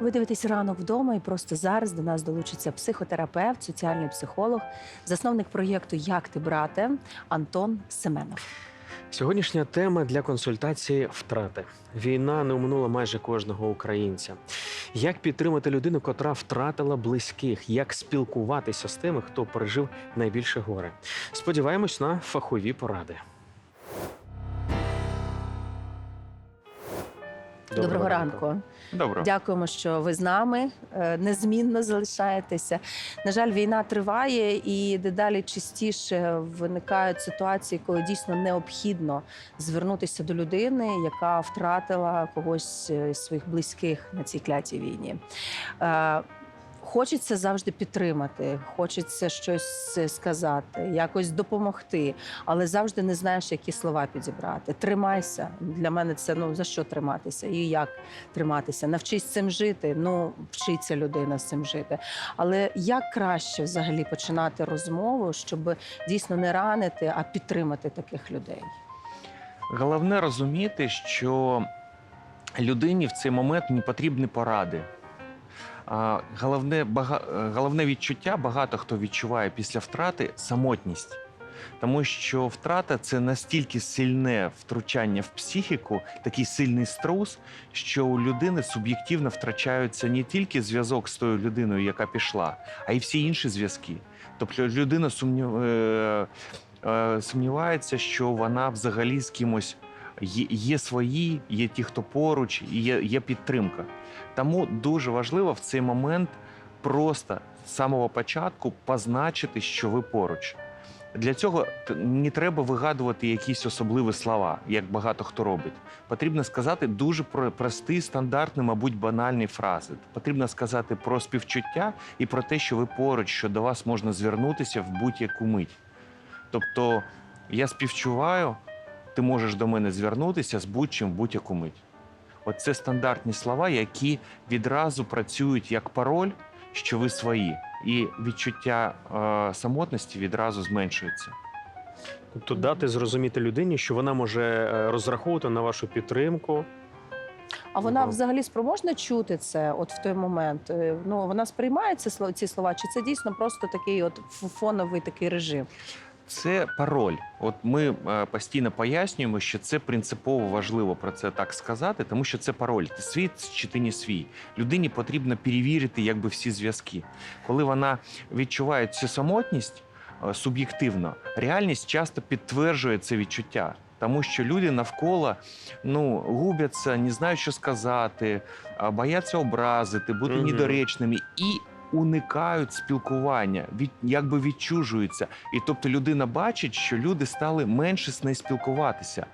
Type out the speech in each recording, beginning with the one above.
Ви дивитесь ранок вдома, і просто зараз до нас долучиться психотерапевт, соціальний психолог, засновник проєкту Як ти брате Антон Семенов. Сьогоднішня тема для консультації втрати. Війна не оминула майже кожного українця. Як підтримати людину, котра втратила близьких, як спілкуватися з тими, хто пережив найбільше горе? Сподіваємось на фахові поради. Доброго, ранку. Добре. Дякуємо, що ви з нами е, незмінно залишаєтеся. На жаль, війна триває, і дедалі частіше виникають ситуації, коли дійсно необхідно звернутися до людини, яка втратила когось е, з своїх близьких на цій клятій війні. Е, Хочеться завжди підтримати, хочеться щось сказати, якось допомогти, але завжди не знаєш, які слова підібрати. Тримайся. Для мене це ну за що триматися і як триматися. Навчись цим жити. Ну вчиться людина з цим жити. Але як краще взагалі починати розмову, щоб дійсно не ранити, а підтримати таких людей? Головне розуміти, що людині в цей момент не потрібні поради. Головне, бага... е, головне відчуття багато хто відчуває після втрати самотність. Тому що втрата це настільки сильне втручання в психіку, такий сильний струс, що у людини суб'єктивно втрачаються не тільки зв'язок з тою людиною, яка пішла, а й всі інші зв'язки. Тобто людина сумнів... е, е, сумнівається, що вона взагалі з кимось є, свої, є ті, хто поруч, є, є підтримка. Тому дуже важливо в цей момент просто з самого початку позначити, що ви поруч. Для цього не треба вигадувати якісь особливі слова, як багато хто робить. Потрібно сказати дуже про- прості, стандартні, мабуть, банальні фрази. Потрібно сказати про співчуття і про те, що ви поруч, що до вас можна звернутися в будь-яку мить. Тобто, я співчуваю, ти можеш до мене звернутися з будь-чим в будь-яку мить. Оце стандартні слова, які відразу працюють як пароль, що ви свої, і відчуття е, самотності відразу зменшується. Тобто дати зрозуміти людині, що вона може е, розраховувати на вашу підтримку. А вона взагалі спроможна чути це от в той момент? Е, Ну вона сприймає ці слова, ці слова, чи це дійсно просто такий от ф- фоновий такий режим? Це пароль. От ми е, постійно пояснюємо, що це принципово важливо про це так сказати, тому що це пароль. Ти свій чи ти не свій. Людині потрібно перевірити якби всі зв'язки. Коли вона відчуває цю самотність е, суб'єктивно, реальність часто підтверджує це відчуття. Тому що люди навколо ну, губяться, не знають, що сказати, бояться образити, бути Мгм. недоречними і уникають спілкування, від, якби відчужуються. І тобто людина бачить, що люди стали менше з нею спілкуватися.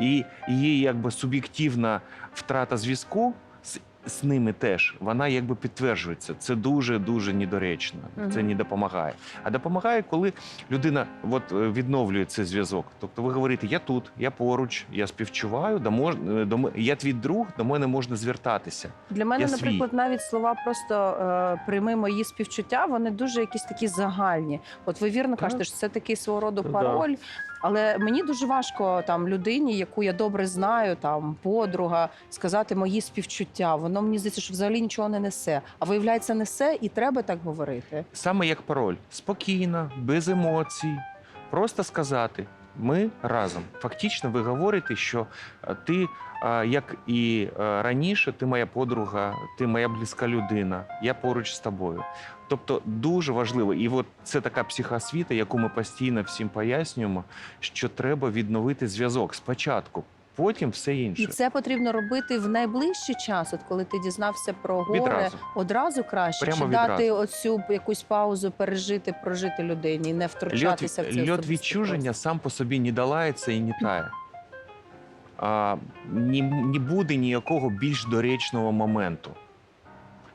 І її якби суб'єктивна втрата зв'язку з, з ними теж, вона якби підтверджується. Це дуже-дуже недоречно. Мгм. Це не допомагає. А допомагає, коли людина от, е, відновлює цей зв'язок. Тобто ви говорите, я тут, я поруч, я співчуваю, до мож... е, до... я твій друг, до мене можна звертатися. Для мене, Я свій. наприклад, навіть слова просто е, прийми мої співчуття, вони дуже якісь такі загальні. От ви вірно Так. кажете, що це такий свого роду пароль. Але мені дуже важко там людині, яку я добре знаю, там подруга, сказати мої співчуття. Воно мені здається, що взагалі нічого не несе. А виявляється, несе, і треба так говорити. Саме як пароль. Спокійно, без емоцій. Просто сказати: ми разом. Фактично, ви говорите, що е, ти, е, як і е, раніше, ти моя подруга, ти моя близька людина, я поруч з тобою. Тобто дуже важливо, і от це така психоосвіта, яку ми постійно всім пояснюємо, що треба відновити зв'язок спочатку, потім все інше. І це потрібно робити в найближчий час, от коли ти дізнався про горе, Відразу. одразу краще Прямо чи дати оцю якусь паузу, пережити, прожити людині, і не Льот, втручатися в це льот відчуження сам по собі не долається і не тає. А, не, не буде ніякого більш доречного моменту.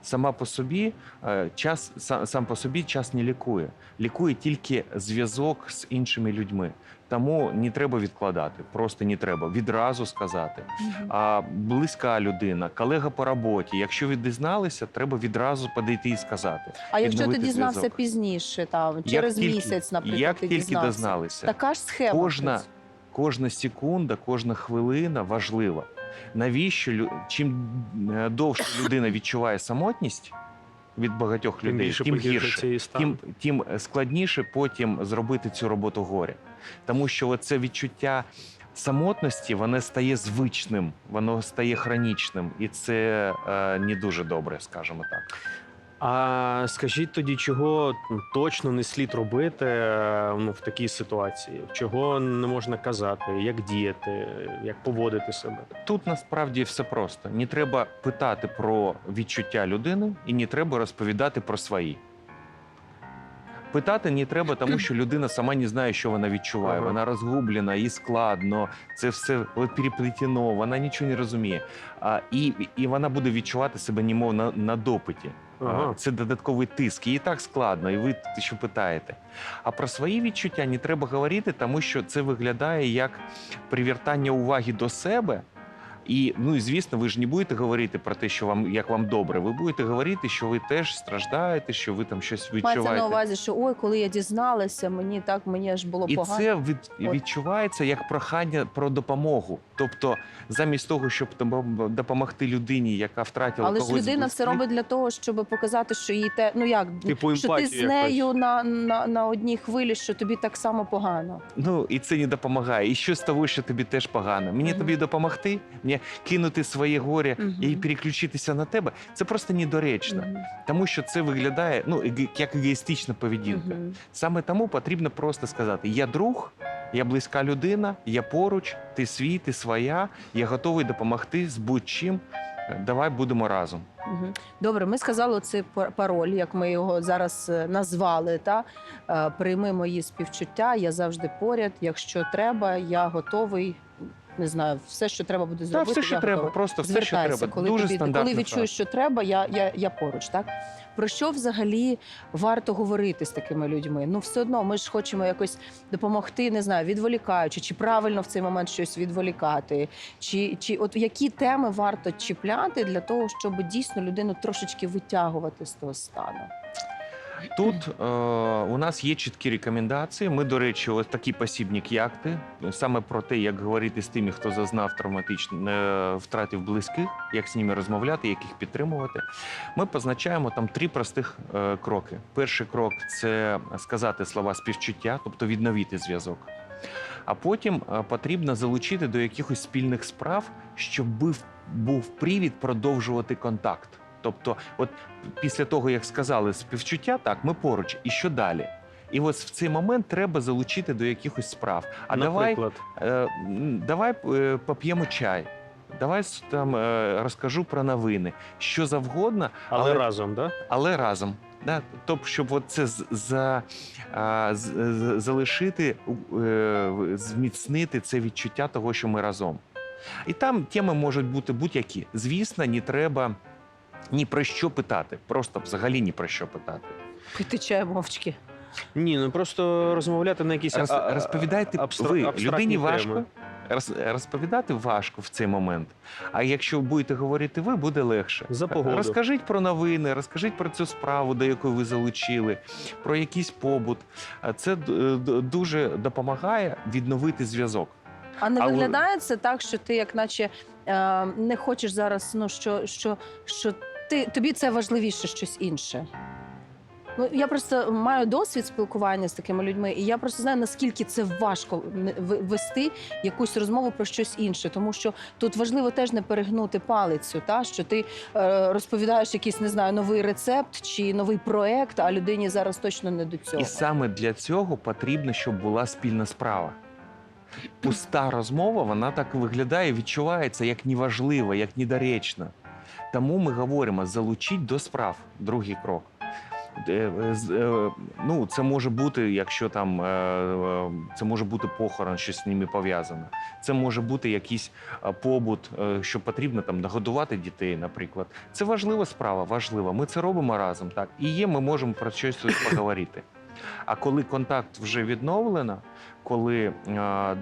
Сама по собі е, час сам, сам по собі час не лікує. Лікує тільки зв'язок з іншими людьми. Тому не треба відкладати, просто не треба відразу сказати. А близька людина, колега по роботі. Якщо ви дізналися, треба відразу подійти і сказати. А якщо ти дізнався зв'язок. пізніше, там Як через тільки- місяць, наприклад, як ти тільки дізнався. дізналися, Така ж схема. Кожна- кожна секунда, кожна хвилина важлива. Навіщо чим е, довше людина відчуває самотність від багатьох Тим людей, більше тим гірше. Тим, тим складніше потім зробити цю роботу горя. Тому що це відчуття самотності воно стає звичним, воно стає хронічним, і це е, не дуже добре, скажімо так. А скажіть тоді, чого точно не слід робити е, ну, в такій ситуації? Чого не можна казати, як діяти, як поводити себе? Тут насправді все просто. Не треба питати про відчуття людини і не треба розповідати про свої. Питати не треба, тому що людина сама не знає, що вона відчуває. Ага. Вона розгублена, їй складно, це все от переплетено, вона нічого не розуміє. А, і, і вона буде відчувати себе немов на, на допиті. Ага. Це додатковий тиск. Їй так складно, і ви що питаєте. А про свої відчуття не треба говорити, тому що це виглядає як привертання уваги до себе. І ну і звісно, ви ж не будете говорити про те, що вам як вам добре. Ви будете говорити, що ви теж страждаєте, що ви там щось Мається відчуваєте. на увазі, що ой, коли я дізналася, мені так мені аж було І погано. це від, відчувається як прохання про допомогу. Тобто, замість того, щоб допомогти людині, яка втратила Але когось з людина близьких, робить для того, щоб показати, що їй те, ну як Типу що ти з нею якось. на, на, на одній хвилі, що тобі так само погано. Ну і це не допомагає. І що з того, що тобі теж погано? Мені Мгм. тобі допомогти, мені кинути своє горе Мгм. і переключитися на тебе. Це просто недоречно, Мгм. тому що це виглядає ну як егоїстична поведінка. Мгм. Саме тому потрібно просто сказати: я друг, я близька людина, я поруч, ти свій, ти своя, я готовий допомогти з будь-чим. Давай будемо разом. Добре, ми сказали цей пароль, як ми його зараз е, назвали. Та Е, прийми мої співчуття. Я завжди поряд. Якщо треба, я готовий. Не знаю, все, що треба буде Та зробити. все, що я треба, готова. просто все, що Звертайся, треба. коли Дуже тобі коли відчуєш, що треба, я, я, я поруч. Так про що взагалі варто говорити з такими людьми? Ну, все одно ми ж хочемо якось допомогти, не знаю, відволікаючи, чи правильно в цей момент щось відволікати, чи, чи от які теми варто чіпляти для того, щоб дійсно людину трошечки витягувати з того стану. Тут е, у нас є чіткі рекомендації. Ми, до речі, ось такий посібник, як ти, саме про те, як говорити з тими, хто зазнав травматичні е, втратив близьких, як з ними розмовляти, як їх підтримувати. Ми позначаємо там три простих е, кроки. Перший крок це сказати слова співчуття, тобто відновити зв'язок. А потім е, потрібно залучити до якихось спільних справ, щоб був привід продовжувати контакт. Тобто, от після того, як сказали співчуття, так, ми поруч, і що далі? І ось в цей момент треба залучити до якихось справ. А давай, Наприклад, е, давай е, поп'ємо чай. Давай там е, розкажу про новини, що завгодно, але, але- разом, да? але разом. Да? Тобто, щоб от це за, а, з- з- залишити, е, зміцнити це відчуття того, що ми разом. І там теми можуть бути будь-які. Звісно, не треба ні про що питати. Просто взагалі ні про що питати. Пити чай мовчки. Ні, ну просто розмовляти на якісь Роз, а- розповідайте абстра- ви. абстрактні Людині теми. важко. роз- Розповідати важко в цей момент. А якщо будете говорити ви, буде легше. За погоду. Розкажіть про новини, розкажіть про цю справу, до якої ви залучили, про якийсь побут. А Це д- д- дуже допомагає відновити зв'язок. А не А ви- виглядає це так, що ти, як наче е, не хочеш зараз, ну що, що, що ти тобі це важливіше щось інше. Ну я просто маю досвід спілкування з такими людьми, і я просто знаю, наскільки це важко вести якусь розмову про щось інше, тому що тут важливо теж не перегнути палицю, та що ти е, розповідаєш якийсь не знаю новий рецепт чи новий проект, а людині зараз точно не до цього. І саме для цього потрібно, щоб була спільна справа. Пуста розмова, вона так виглядає, відчувається як неважлива, як недоречна. Тому ми говоримо: залучіть до справ другий крок. Е, е, Ну, це може бути, якщо там е, це може бути похорон, що з ними пов'язано. Це може бути якийсь побут, що потрібно там нагодувати дітей, наприклад. Це важлива справа, важлива. Ми це робимо разом. Так і є, ми можемо про щось тут поговорити. А коли контакт вже відновлено, коли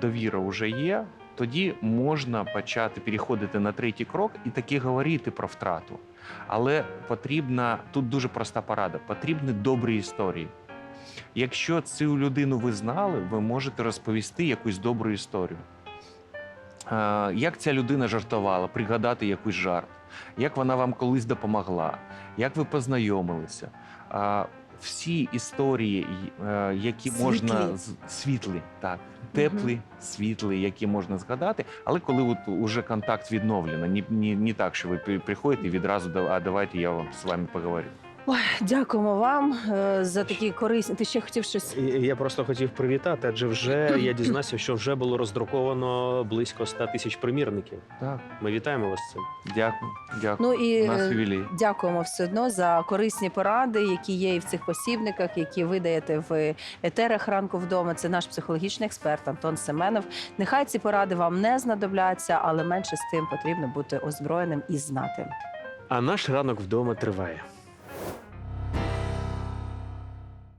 довіра вже є, тоді можна почати переходити на третій крок і таки говорити про втрату. Але потрібна тут дуже проста порада: потрібні добрі історії. Якщо цю людину ви знали, ви можете розповісти якусь добру історію. Як ця людина жартувала, пригадати якийсь жарт, як вона вам колись допомогла, як ви познайомилися. Всі історії, е, які Світлі. можна світлі, так, теплі, світлі, які можна згадати. Але коли от уже контакт відновлено, ні, ні, не так, що ви при- приходите і відразу «Да- а давайте я вам з вами поговорю. Ой, дякуємо вам е, за такі корисні. Ти ще хотів щось? І Я просто хотів привітати, адже вже я дізнався, що вже було роздруковано близько 100 тисяч примірників. Так, Ми вітаємо вас з цим. дякую, дякую. Ну і У нас е, ювілей. Дякуємо все одно за корисні поради, які є і в цих посібниках, які ви даєте в етерах ранку вдома. Це наш психологічний експерт Антон Семенов. Нехай ці поради вам не знадобляться, але менше з тим потрібно бути озброєним і знати. А наш ранок вдома триває.